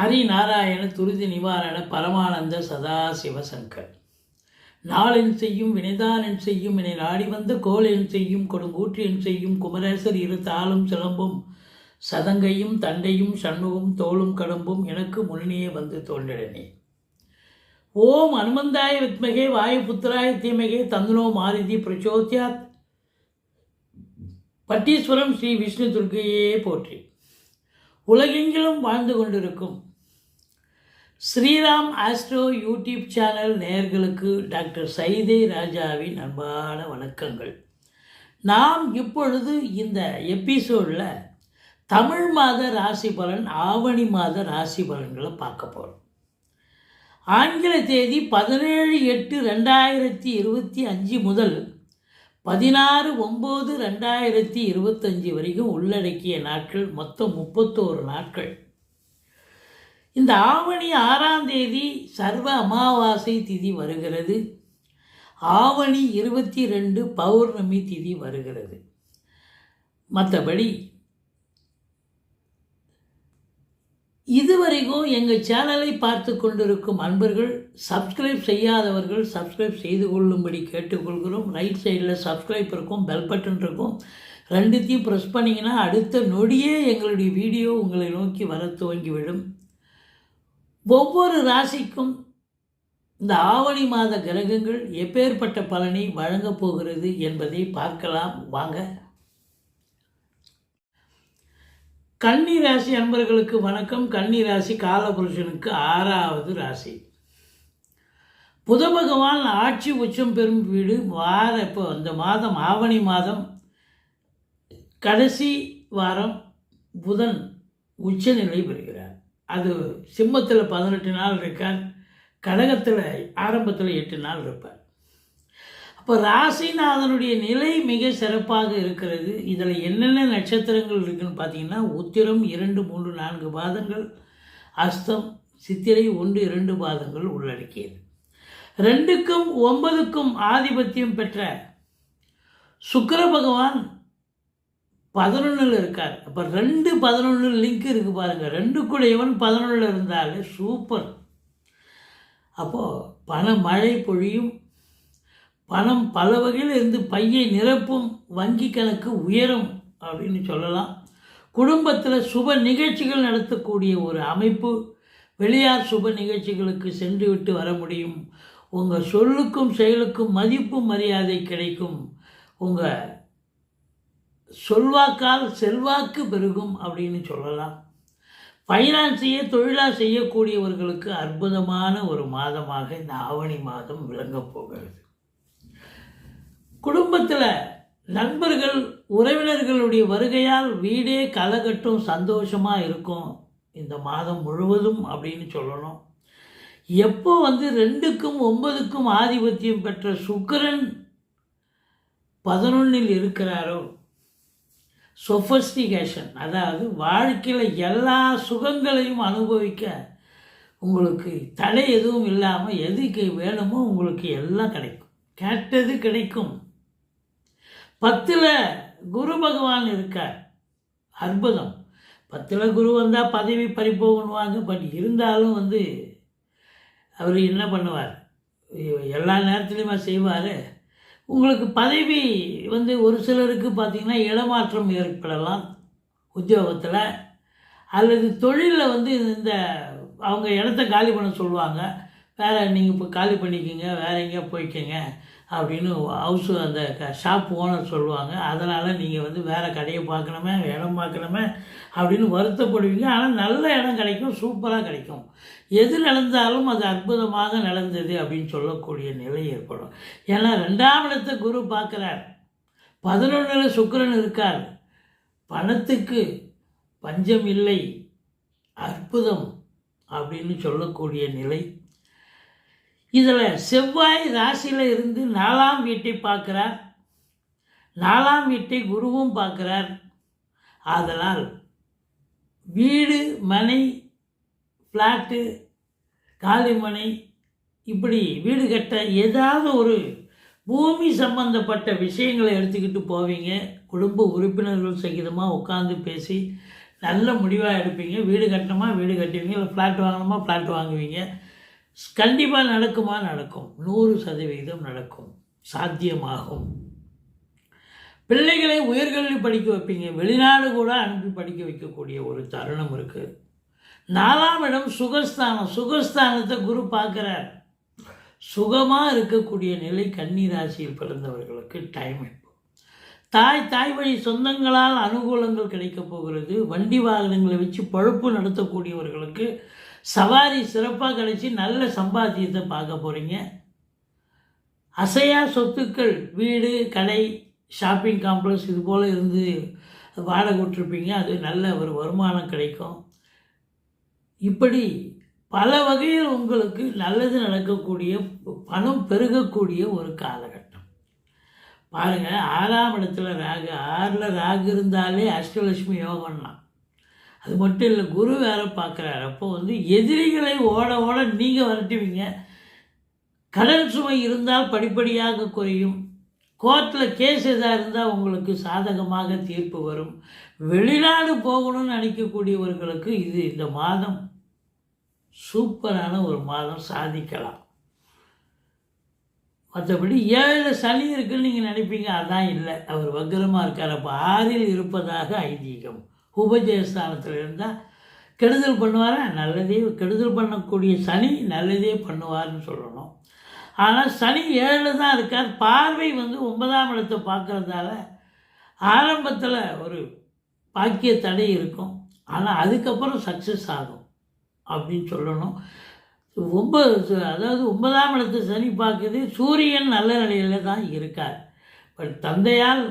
ஹரிநாராயண துரிதி நிவாரண பரமானந்த சதாசிவசங்கர். நாளென் செய்யும் வினைதானென் செய்யும் என நாடி வந்த கோளென் செய்யும் கொடுங்கூற்று என் செய்யும் குமரேசர் இரு தாளும் சிலம்பும் சதங்கையும் தண்டையும் சண்முகம் தோளும் கடம்பும் எனக்கு முன்னே வந்து தோன்றினே ஓம் அனுமந்தாய வித்மகே வாயு புத்திராய தீமகே தந்தனோ மாருதி பிரச்சோத்யாத். பட்டீஸ்வரம் ஸ்ரீ விஷ்ணு துர்க்கையே போற்றி. உலகெங்கிலும் வாழ்ந்து கொண்டிருக்கும் ஸ்ரீராம் ஆஸ்ட்ரோ யூடியூப் சேனல் நேயர்களுக்கு டாக்டர் சைதே ராஜாவின் அன்பான வணக்கங்கள். நாம் இப்பொழுது இந்த எபிசோடில் தமிழ் மாத ராசி பலன் ஆவணி மாத ராசி பலன்களை பார்க்க போகிறோம் ஆங்கில தேதி பதினேழு எட்டு ரெண்டாயிரத்தி இருபத்தி அஞ்சு முதல் பதினாறு ஒம்பது ரெண்டாயிரத்தி இருபத்தஞ்சி வரைக்கும் உள்ளடக்கிய நாட்கள் மொத்தம் முப்பத்தோரு நாட்கள். இந்த ஆவணி ஆறாம் தேதி சர்வ அமாவாசை திதி வருகிறது. ஆவணி இருபத்தி ரெண்டு பௌர்ணமி திதி வருகிறது. மற்றபடி இதுவரைக்கும் எங்கள் சேனலை பார்த்து கொண்டிருக்கும் அன்பர்கள் சப்ஸ்கிரைப் செய்யாதவர்கள் சப்ஸ்கிரைப் செய்து கொள்ளும்படி கேட்டுக்கொள்கிறோம். ரைட் சைடில் சப்ஸ்கிரைப் இருக்கும் பெல் பட்டன் இருக்கும். ரெண்டுத்தையும் ப்ரெஸ் பண்ணிங்கன்னா அடுத்த நொடியே எங்களுடைய வீடியோ உங்களை நோக்கி வர துவங்கிவிடும். ஒவ்வொரு ராசிக்கும் இந்த ஆவணி மாத கிரகங்கள் எப்பேற்பட்ட பலனை வழங்கப் போகிறது என்பதை பார்க்கலாம். வாங்க. கன்னி ராசி அன்பர்களுக்கு வணக்கம். கன்னி ராசி காலபுருஷனுக்கு ஆறாவது ராசி. புத பகவான் ஆட்சி உச்சம் பெறும் வீடு. வார இப்போ இந்த மாதம் ஆவணி மாதம் கடைசி வாரம் புதன் உச்சநிலை பெறுகிறார். அது சிம்மத்தில் பதினெட்டு நாள் இருக்கார் கடகத்தில் ஆரம்பத்தில் எட்டு நாள் இருப்பார் அப்போ ராசிநாதனுடைய நிலை மிக சிறப்பாக இருக்கிறது. இதில் என்னென்ன நட்சத்திரங்கள் இருக்குதுன்னு பார்த்தீங்கன்னா உத்திரம் இரண்டு மூன்று நான்கு பாதங்கள் அஸ்தம் சித்திரை ஒன்று இரண்டு பாதங்கள் உள்ளடக்கியது. ரெண்டுக்கும் ஒன்பதுக்கும் ஆதிபத்தியம் பெற்ற சுக்கர பகவான் பதினொன்றில் இருக்கார். அப்போ ரெண்டு பதினொன்று லிங்க் இருக்குது பாருங்கள் ரெண்டுக்குடையவன் பதினொன்றில் இருந்தாலே சூப்பர் அப்போது பண மழை பொழியும். பணம் பல வகையில் இருந்து பையை நிரப்பும். வங்கி கணக்கு உயரும் அப்படின்னு சொல்லலாம். குடும்பத்தில் சுப நிகழ்ச்சிகள் நடத்தக்கூடிய ஒரு அமைப்பு. வெளியார் சுப நிகழ்ச்சிகளுக்கு சென்று விட்டு வர முடியும். உங்கள் சொல்லுக்கும் செயலுக்கும் மதிப்பு மரியாதை கிடைக்கும். உங்கள் சொல்வாக்கால் செல்வாக்கு பெருகும் அப்படின்னு சொல்லலாம். ஃபைனான்ஸையே தொழிலாக செய்யக்கூடியவர்களுக்கு அற்புதமான ஒரு மாதமாக இந்த ஆவணி மாதம் விளங்கப் போகிறது. குடும்பத்தில் நண்பர்கள் உறவினர்களுடைய வருகையால் வீடே கலகட்டும் சந்தோஷமாக இருக்கும். இந்த மாதம் முழுவதும் அப்படின்னு சொல்லணும். எப்போ வந்து ரெண்டுக்கும் ஒன்பதுக்கும் ஆதிபத்தியம் பெற்ற சுக்கிரன் பதினொன்னில் இருக்கிறாரோ சொஃபஸ்டிகேஷன் அதாவது வாழ்க்கையில் எல்லா சுகங்களையும் அனுபவிக்க உங்களுக்கு தடை எதுவும் இல்லாமல் எதுக்கு வேணுமோ உங்களுக்கு எல்லாம் கிடைக்கும். கேட்டது கிடைக்கும். பத்தில் குரு பகவான் இருக்கார். அற்புதம். பத்தில் குரு வந்தால் பதவி பறிப்போகணுவாங்க பட் இருந்தாலும் வந்து அவர் என்ன பண்ணுவார்? எல்லா நேரத்துலையுமே செய்வார். உங்களுக்கு பதவி வந்து ஒரு சிலருக்கு பார்த்திங்கன்னா இடமாற்றம் ஏற்படலாம் உத்தியோகத்தில். அல்லது தொழிலில் வந்து இந்த அவங்க இடத்த காலி பண்ண சொல்லுவாங்க. வேறு நீங்கள் இப்போ காலி பண்ணிக்கோங்க வேறு எங்கேயா போய்க்கோங்க. அப்படின்னு ஹவுஸ் அந்த ஷாப் ஓனர் சொல்லுவாங்க. அதனால் நீங்கள் வந்து வேறு கடையை பார்க்கணுமே இடம் பார்க்கணுமே அப்படின்னு வருத்தப்படுவீங்க. ஆனால் நல்ல இடம் கிடைக்கும் சூப்பராக கிடைக்கும். எது நடந்தாலும் அது அற்புதமாக நடந்தது அப்படின்னு சொல்லக்கூடிய நிலை ஏற்படும். ஏன்னா ரெண்டாம் இடத்தை குரு பார்க்குறார். பதினொன்றில் சுக்கரன் இருக்கார். பணத்துக்கு பஞ்சம் இல்லை அற்புதம் அப்படின்னு சொல்லக்கூடிய நிலை இதில் செவ்வாய் ராசியில் இருந்து நாலாம் வீட்டை பார்க்குறார். நாலாம் வீட்டை குருவும் பார்க்குறார். ஆதலால் வீடு மனை ஃப்ளாட்டு காலிமனை இப்படி வீடு கட்ட ஏதாவது ஒரு பூமி சம்பந்தப்பட்ட விஷயங்களை எடுத்துக்கிட்டு போவீங்க. குடும்ப உறுப்பினர்கள் சகிதமாக உட்காந்து பேசி நல்ல முடிவாக எடுப்பீங்க. வீடு கட்டணுமா? வீடு கட்டுவீங்க. இல்லை ஃப்ளாட் வாங்கணுமா? ஃப்ளாட் வாங்குவீங்க. கண்டிப்பாக நடக்குமா? நடக்கும். நூறு சதவீதம் நடக்கும். சாத்தியமாகும். பிள்ளைகளை உயர்கல்வி படிக்க வைப்பீங்க. வெளிநாடு கூட அனுப்பி படிக்க வைக்கக்கூடிய ஒரு தருணம் இருக்குது நாலாம் இடம் சுகஸ்தானம். சுகஸ்தானத்தை குரு பார்க்குறார். சுகமாக இருக்கக்கூடிய நிலை கன்னி ராசியில் பிறந்தவர்களுக்கு டைம் இப்போ தாய் தாய் வழி சொந்தங்களால் அனுகூலங்கள் கிடைக்கப் போகிறது. வண்டி வாகனங்களை வச்சு பழுப்பு நடத்தக்கூடியவர்களுக்கு சவாரி சிறப்பாக கிடைச்சி நல்ல சம்பாத்தியத்தை பார்க்க போகிறீங்க அசையா சொத்துக்கள் வீடு கடை ஷாப்பிங் காம்ப்ளெக்ஸ் இது போல் இருந்து வாடகை விட்டுருப்பீங்க அது நல்ல ஒரு வருமானம் கிடைக்கும். இப்படி பல வகையில் உங்களுக்கு நல்லது நடக்கக்கூடிய பணம் பெருகக்கூடிய ஒரு காலகட்டம். பாருங்கள் ஆறாம் இடத்துல ராகு ஆறில் ராகு இருந்தாலே அஷ்டலட்சுமி யோகம்னா அது மட்டும் இல்லை குரு வேற பார்க்குறாரு அப்போ வந்து எதிரிகளை ஓட ஓட நீங்கள் வரட்டுவீங்க. கடன் சுமை இருந்தால் படிப்படியாக குறையும். கோர்ட்டில் கேஸ் எதாக இருந்தால் உங்களுக்கு சாதகமாக தீர்ப்பு வரும். வெளிநாடு போகணும்னு நினைக்கக்கூடியவர்களுக்கு இது இந்த மாதம் சூப்பரான ஒரு மாதம் சாதிக்கலாம். மற்றபடி ஏழில் சனி இருக்குன்னு நீங்கள் நினைப்பீங்க அதான் இல்லை. அவர் வக்கரமாக இருக்கார். அப்போ ஆறில் இருப்பதாக ஐதீகம். உபஜயஸ்தானத்தில் இருந்தால் கெடுதல் பண்ணுவாரா? நல்லதே. கெடுதல் பண்ணக்கூடிய சனி நல்லதே பண்ணுவார்னு சொல்லணும். ஆனால் சனி ஏழில் தான் இருக்கார். பார்வை வந்து ஒன்பதாம் இடத்தை பார்க்குறதால ஆரம்பத்தில் ஒரு பாக்கிய தடை இருக்கும். ஆனால் அதுக்கப்புறம் சக்ஸஸ் ஆகும் அப்படின்னு சொல்லணும். ஒன்பது அதாவது ஒன்பதாம் இடத்தை சனி பார்க்குது. சூரியன் நல்ல நிலையில் தான் இருக்கார். பட் தந்தையால்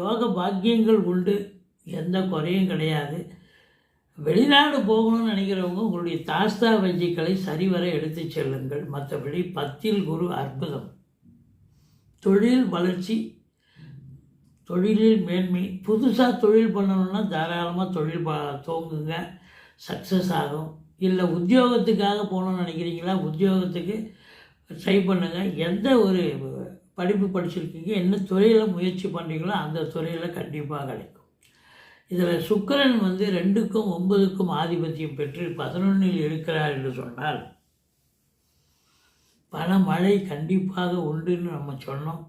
யோக பாக்கியங்கள் உண்டு. எந்த குறையும் கிடையாது. வெளிநாடு போகணும்னு நினைக்கிறவங்க உங்களுடைய தாஸ்தா வஞ்சிக்களை சரிவர எடுத்து செல்லுங்கள். மற்றபடி பத்தில் குரு அற்புதம். தொழில் வளர்ச்சி தொழிலில் மேன்மை. புதுசாக தொழில் பண்ணணும்னா தாராளமாக தொழில் ப தோங்குங்க சக்ஸஸ் ஆகும். இல்லை உத்தியோகத்துக்காக போகணும்னு நினைக்கிறீங்களா? உத்தியோகத்துக்கு ட்ரை பண்ணுங்கள் எந்த ஒரு படிப்பு படிச்சிருக்கீங்க என்ன துறையில் முயற்சி பண்ணுறீங்களோ அந்த துறையில் கண்டிப்பாக கிடைக்கும். இதில் சுக்கரன் வந்து ரெண்டுக்கும் ஒன்பதுக்கும் ஆதிபத்தியம் பெற்று பதினொன்றில் இருக்கிறார் என்று சொன்னால் பல மழை கண்டிப்பாக உண்டுன்னு நம்ம சொன்னோம்.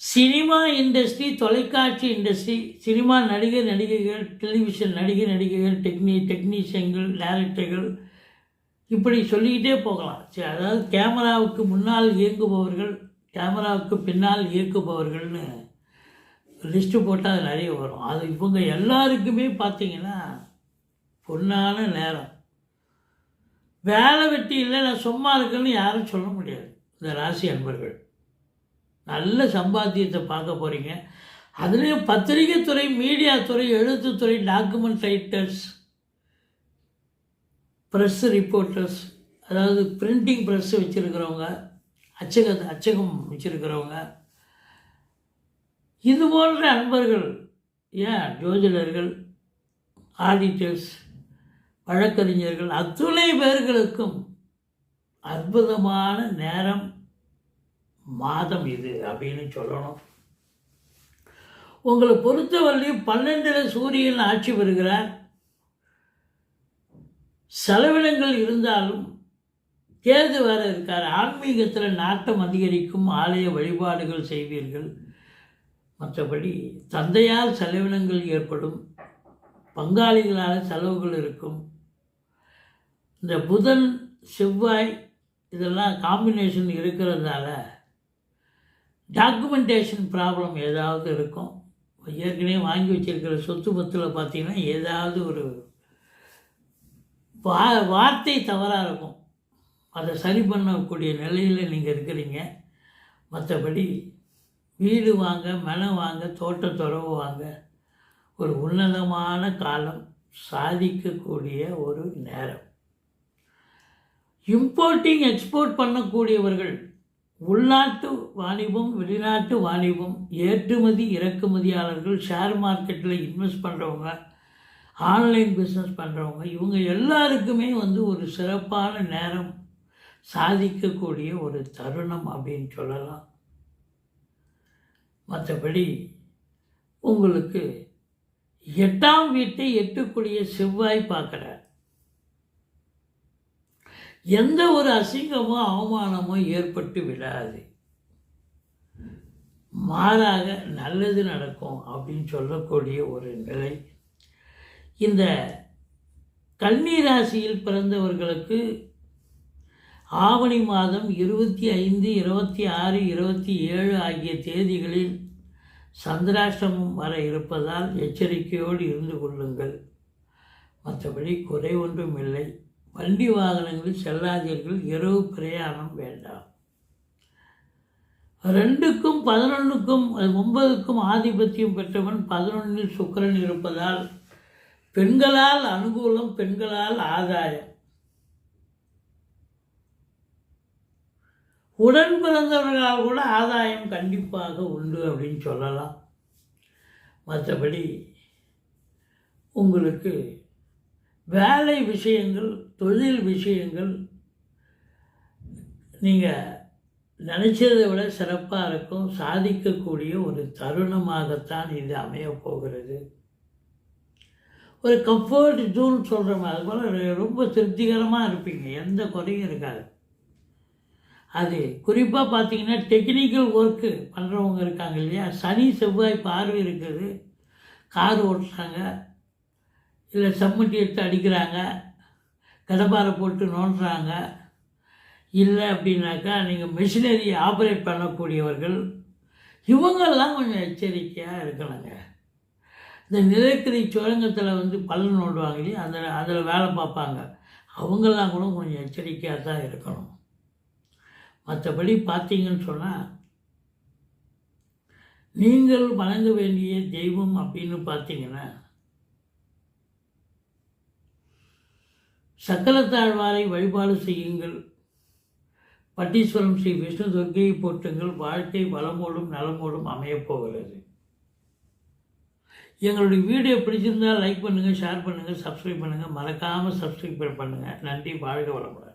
சினிமா இண்டஸ்ட்ரி தொலைக்காட்சி இண்டஸ்ட்ரி சினிமா நடிகர் நடிகைகள் டெலிவிஷன் நடிகர் நடிகைகள் டெக்னி டெக்னீஷியன்கள் டைரக்டர்கள் இப்படி சொல்லிக்கிட்டே போகலாம். சரி அதாவது கேமராவுக்கு முன்னால் இயங்குபவர்கள் கேமராவுக்கு பின்னால் இயக்குபவர்கள்னு லிஸ்ட்டு போட்டால் அது நிறைய வரும். அது இவங்க எல்லாருக்குமே பார்த்தீங்கன்னா பொண்ணான நேரம். வேலை வெட்டி இல்லை நான் சும்மா இருக்கேன்னு யாரும் சொல்ல முடியாது. இந்த ராசி அன்பர்கள். நல்ல சம்பாத்தியத்தை பார்க்க போகிறீங்க அதுலேயும் பத்திரிகை துறை மீடியா துறை எழுத்துத்துறை டாக்குமெண்ட் ரைட்டர்ஸ் ப்ரெஸ் ரிப்போர்ட்டர்ஸ் அதாவது பிரிண்டிங் ப்ரெஸ்ஸு வச்சுருக்கிறவங்க அச்சக அச்சகம் வச்சுருக்கிறவங்க இது போன்ற அன்பர்கள் ஏன் ஜோதிடர்கள் ஆடிட்டர்ஸ் வழக்கறிஞர்கள் அத்துணை பேர்களுக்கும் அற்புதமான நேரம் மாதம் இது அப்படின்னு சொல்லணும். உங்களை பொறுத்தவரையும் பன்னெண்டில் சூரியன் ஆட்சி பெறுகிறார். செலவினங்கள் இருந்தாலும் கேது வேறு இருக்கார். ஆன்மீகத்தில் நாட்டம் அதிகரிக்கும் ஆலய வழிபாடுகள் செய்வீர்கள். மற்றபடி தந்தையால் செலவினங்கள் ஏற்படும் பங்காளிகளால் செலவுகள் இருக்கும். இந்த புதன் செவ்வாய் இதெல்லாம் காம்பினேஷன் இருக்கிறதுனால டாக்குமெண்டேஷன் ப்ராப்ளம் ஏதாவது இருக்கும். ஏற்கனவே வாங்கி வச்சிருக்கிற சொத்து பத்தில் பார்த்திங்கன்னா ஏதாவது ஒரு வா வார்த்தை தவறாக இருக்கும். அதை சரி பண்ணக்கூடிய நிலையில் நீங்கள் இருக்கிறீங்க. மற்றபடி வீடு வாங்க மனம் வாங்க தோட்டத்துறவு வாங்க. ஒரு உன்னதமான காலம் சாதிக்கக்கூடிய ஒரு நேரம். இம்போர்ட்டிங் எக்ஸ்போர்ட் பண்ணக்கூடியவர்கள் உள்நாட்டு வாணிபம் வெளிநாட்டு வாணிபம் ஏற்றுமதி இறக்குமதியாளர்கள் ஷேர் மார்க்கெட்டில் இன்வெஸ்ட் பண்ணுறவங்க ஆன்லைன் பிஸ்னஸ் பண்ணுறவங்க இவங்க எல்லாருக்குமே வந்து ஒரு சிறப்பான நேரம் சாதிக்கக்கூடிய ஒரு தருணம் அப்படின்னு சொல்லலாம். மற்றபடி உங்களுக்கு எட்டாம் வீட்டை எட்டுக்குடிய செவ்வாய் பார்க்குறார். எந்த ஒரு அசிங்கமோ அவமானமோ ஏற்பட்டு விடாது. மாறாக நல்லது நடக்கும் அப்படின்னு சொல்லக்கூடிய ஒரு நிலை. இந்த கன்னி ராசியில் பிறந்தவர்களுக்கு ஆவணி மாதம் இருபத்தி ஐந்து இருபத்தி ஆறு இருபத்தி ஏழு ஆகிய தேதிகளில் சந்திராஷ்டமம் வர இருப்பதால் எச்சரிக்கையோடு இருந்து கொள்ளுங்கள். மற்றபடி குறை ஒன்றும் இல்லை. வண்டி வாகனங்களில் செல்லாதீர்கள். இரவு பிரயாணம் வேண்டாம். ரெண்டுக்கும் பதினொன்றுக்கும் ஒன்பதுக்கும் ஆதிபத்தியம் பெற்றவன் பதினொன்றில் சுக்கிரன் இருப்பதால் பெண்களால் அனுகூலம் பெண்களால் ஆதாயம். உடன் பிறந்தவர்களால் கூட ஆதாயம் கண்டிப்பாக உண்டு அப்படின்னு சொல்லலாம். மற்றபடி உங்களுக்கு வேலை விஷயங்கள் தொழில் விஷயங்கள் நீங்கள் நினச்சதை விட சிறப்பாக இருக்கும். சாதிக்கக்கூடிய ஒரு தருணமாகத்தான் இது அமையப் போகிறது. ஒரு கம்ஃபர்ட் ஜூன் சொல்கிற மாதிரி போல் ரொம்ப திருப்திகரமாக இருப்பீங்க. எந்த குறையும் இருக்காது. அது குறிப்பாக பார்த்தீங்கன்னா டெக்னிக்கல் ஒர்க்கு பண்ணுறவங்க இருக்காங்க இல்லையா? சனி செவ்வாய் பார்வை இருக்குது. கார் ஓட்டுறாங்க. இல்லை சம்மட்டி எடுத்து அடிக்கிறாங்க. கடப்பாரை போட்டு நோண்டுறாங்க. இல்லை அப்படின்னாக்கா நீங்கள் மிஷினரி ஆப்ரேட் பண்ணக்கூடியவர்கள் இவங்கெல்லாம் கொஞ்சம் எச்சரிக்கையாக இருக்கணுங்க. இந்த நிலக்கரி சுரங்கத்தில் வந்து பல்லு நோண்டுவாங்க இல்லையா? அந்த அதில் வேலை பார்ப்பாங்க. அவங்கெல்லாம் கூட கொஞ்சம் எச்சரிக்கையாக தான் இருக்கணும். மற்றபடி பார்த்தீங்கன்னு சொன்னால் நீங்கள் வணங்க வேண்டிய தெய்வம் அப்படின்னு பார்த்தீங்கன்னா சக்கரத்தாழ்வாரை வழிபாடு செய்யுங்கள். பட்டீஸ்வரம் ஸ்ரீ விஷ்ணு துர்க்கையை போட்டுங்கள் வாழ்க்கை வளமோடும் நலமோடும் அமையப்போகிறது எங்களுடைய வீடியோ பிடிச்சிருந்தால் லைக் பண்ணுங்கள் ஷேர் பண்ணுங்கள் சப்ஸ்கிரைப் பண்ணுங்கள் மறக்காமல் சப்ஸ்கிரைப் பண்ணுங்கள் நன்றி வாழ்க வளமுடன்.